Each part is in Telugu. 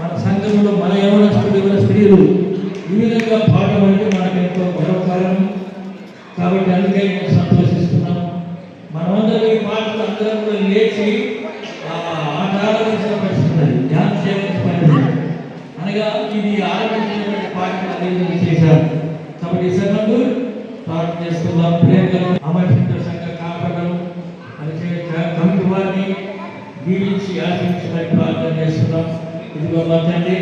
మన సంఘంలో మన యవనస్తులు స్త్రీలు అందరం కూడా లేచి ఆ ఆట పరిస్థితి ధ్యానం చేయవలసిన పరిస్థితి అనగా ఇది ఆలోచించినటువంటి పాట అనేది చేశారు. కాబట్టి ఈ సంఘంలో ప్రార్థన చేసుకుందాం ప్రేమగా అమర్చింత సంఘ కాపాడడం కమిటీ వారిని దీవించి ప్రార్థన చేస్తున్నాం. ఇదిగో మా తండ్రి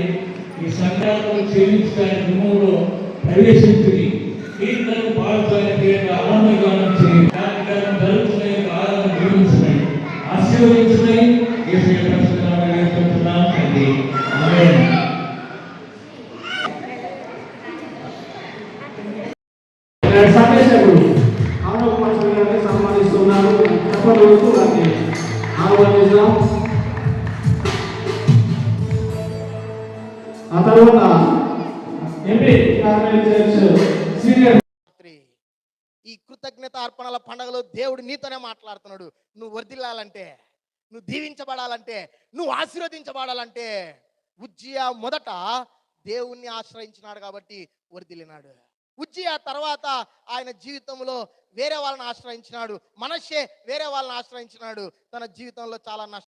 ఈ సంఘాలను చెల్లించడానికి గుమ్మంలో ప్రవేశించుని ఆశీర్వదించున్నాయి ఏసే వేడుకుంటున్నాం తండ్రి పంచమి గారిని ఆహ్వానిస్తాం ఆ తర్వాత ఎంపీ సీనియర్ ఈ కృతజ్ఞత అర్పణల పండగలో దేవుడు నీతోనే మాట్లాడుతున్నాడు. నువ్వు వర్దిల్లాలంటే నువ్వు దీవించబడాలంటే నువ్వు ఆశీర్వదించబడాలంటే ఉజ్జియా మొదట దేవుణ్ణి ఆశ్రయించినాడు కాబట్టి వరిదిలినాడు ఉజ్జియా తర్వాత ఆయన జీవితంలో వేరే వాళ్ళని ఆశ్రయించినాడు. మనషే వేరే వాళ్ళని ఆశ్రయించినాడు. తన జీవితంలో చాలా నష్టం